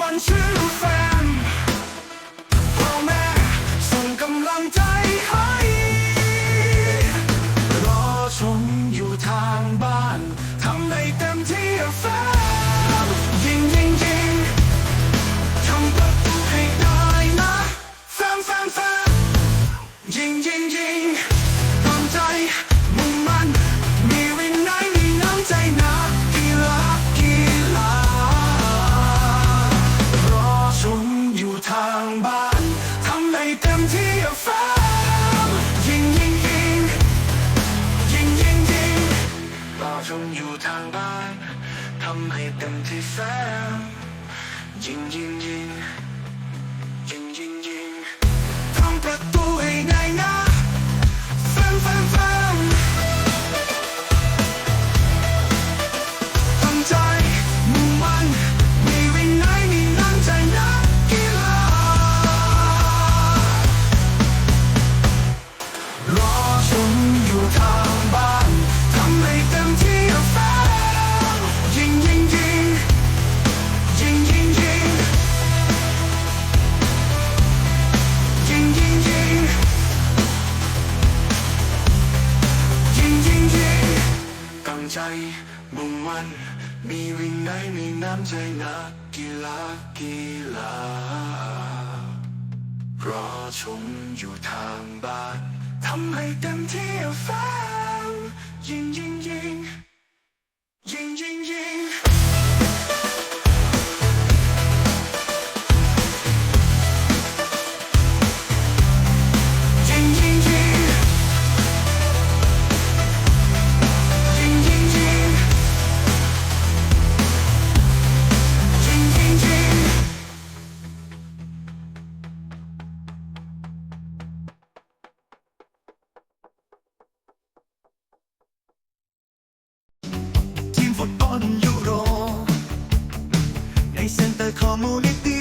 วันชื่อแฟนพ่อแม่ส่งกำลังใจให้ รอชมอยู่ทางบ้าน ทำได้เต็มที่แฟนยิงยิงยิงทำประตูให้ได้นะ แฟนแฟนแฟนยิงยิงยิง มอยู่ทางบ้านทำให้เต็มที่แสนยิงยิงยิง มีวินัยมีน้ำใจนักกีฬากีฬารอชมอยู่ทางบ้านทำให้เต็มที่แฟนยิงยิงยิงยิงยิงยิงยิง முழித்து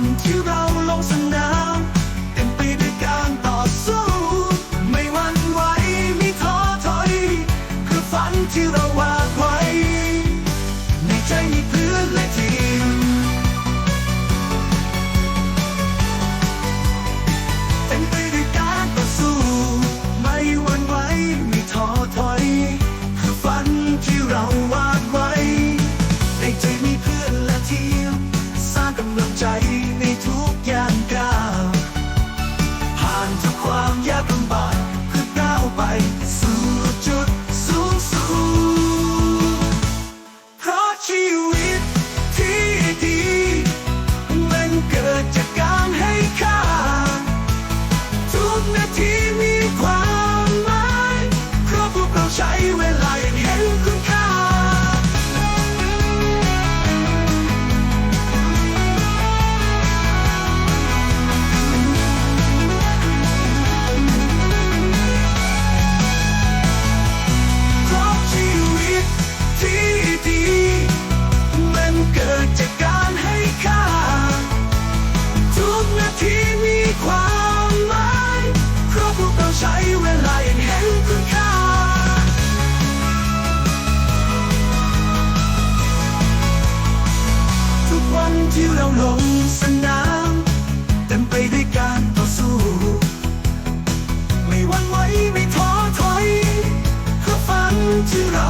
วันที่เราลงสนามเต็มไปด้วยการต่อสู้ ไม่หวั่นไหวไม่ท้อถอยคือฝันที่เราวางไว้ ในใจมีเพื่อนและทีมเต็มไปด้วยการต่อสู้ ไม่หวั่นไหวไม่ท้อถอย คือฝันที่เราวาดไว้ ในใจมีเพื่อนและทีมสร้างกำลังใจ ที่เราลงสนามเต็มไปด้วยการต่อสู้ ไม่หวั่นไหวไม่ท้อถอยเพื่อฝันที่เรา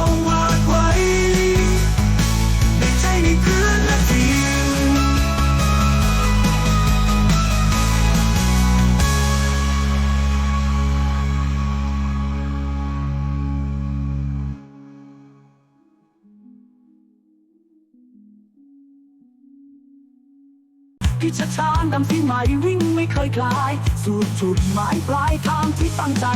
พิชชานำที่ใหม่วิ่งไม่เคยคลาย สู่จุดหมายปลายทางที่ตั้งใจ